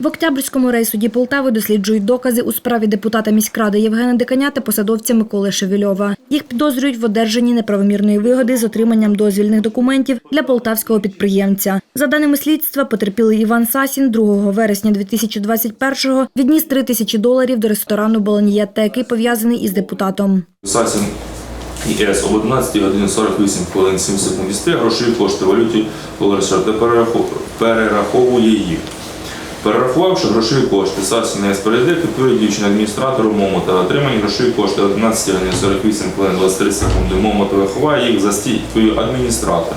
В Октябрьському райсуді Полтави досліджують докази у справі депутата міськради Євгена Диканя та посадовця Миколи Шевельова. Їх підозрюють в одержанні неправомірної вигоди з отриманням дозвільних документів для полтавського підприємця. За даними слідства, потерпілий Іван Сасін 2 вересня 2021-го відніс 3 тисячі доларів до ресторану Болоньєтта, який пов'язаний із депутатом. Сасін ІС об 11 годині 48 хвилин 7 секунд грошові кошти валюті перераху- перераховує їх. Перерахувавши грошові кошти, Сасін ІС передає підтвердить дівчині адміністратору Момота. Отримані грошові кошти об 11 годині 48 хвилин 23 секунди. Момотова ховає їх за стійкою адміністратора.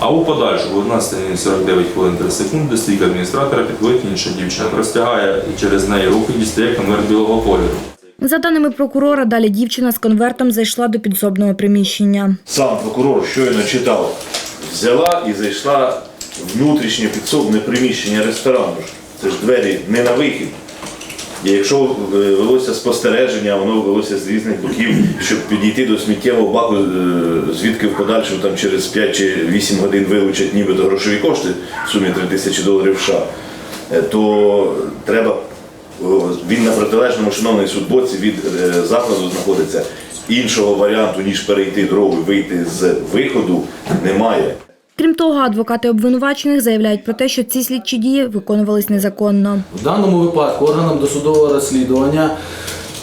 А у подальшому, в 11 годині 49 хвилин 3 секунди, стійка адміністратора підходить інша дівчина, розтягає через неї руки, дістає конверт білого кольору. За даними прокурора, далі дівчина з конвертом зайшла до підсобного приміщення. Сам прокурор щойно читав, взяла і зайшла в внутрішнє підсобне приміщення ресторану. Це ж двері не на вихід. І якщо е, велося спостереження, воно велося з різних боків, щоб підійти до сміттєвого баку, е, звідки в подальшому там через 5 чи 8 годин вилучать нібито грошові кошти в сумі 3 тисячі доларів США, е, то треба, він на протилежному шановний судбоці від закладу знаходиться. Іншого варіанту, ніж перейти дорогу і вийти з виходу, немає. Крім того, адвокати обвинувачених заявляють про те, що ці слідчі дії виконувались незаконно. В даному випадку органам досудового розслідування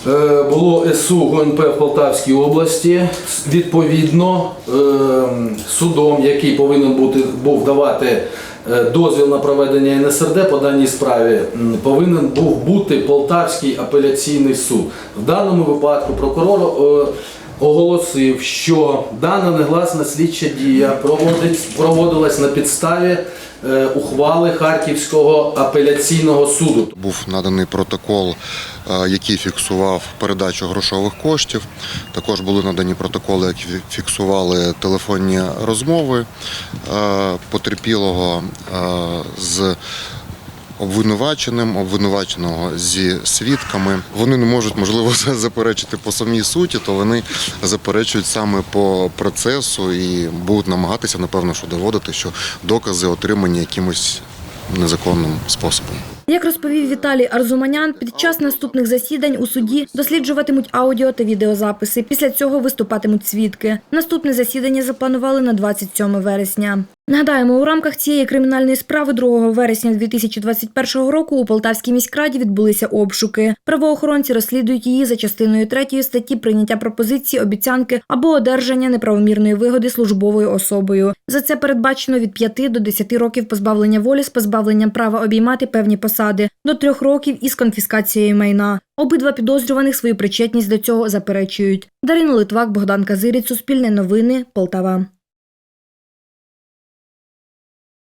е, було СУ ГУНП в Полтавській області. Відповідно, е, судом, який повинен бути, був давати е, дозвіл на проведення НСРД по даній справі, повинен був бути Полтавський апеляційний суд. В даному випадку прокурор оголосив, що дана негласна слідча дія проводилась на підставі е, ухвали Харківського апеляційного суду. Був наданий протокол, е, який фіксував передачу грошових коштів. Також були надані протоколи, які фіксували телефонні розмови е, потерпілого з обвинуваченим, обвинуваченого зі свідками. Вони не можуть, можливо, заперечити по самій суті, то вони заперечують саме по процесу і будуть намагатися, напевно, що доводити, що докази отримані якимось незаконним способом. Як розповів Віталій Арзуманян, під час наступних засідань у суді досліджуватимуть аудіо та відеозаписи. Після цього виступатимуть свідки. Наступне засідання запланували на 27 вересня. Нагадаємо, у рамках цієї кримінальної справи 2 вересня 2021 року у Полтавській міськраді відбулися обшуки. Правоохоронці розслідують її за частиною 3 статті прийняття пропозиції, обіцянки або одержання неправомірної вигоди службовою особою. За це передбачено від 5 до 10 років позбавлення волі з позбавленням права обіймати певні посади, до 3 років із конфіскацією майна. Обидва підозрюваних свою причетність до цього заперечують. Дарина Литвак, Богдан Казиріць, Суспільне новини, Полтава.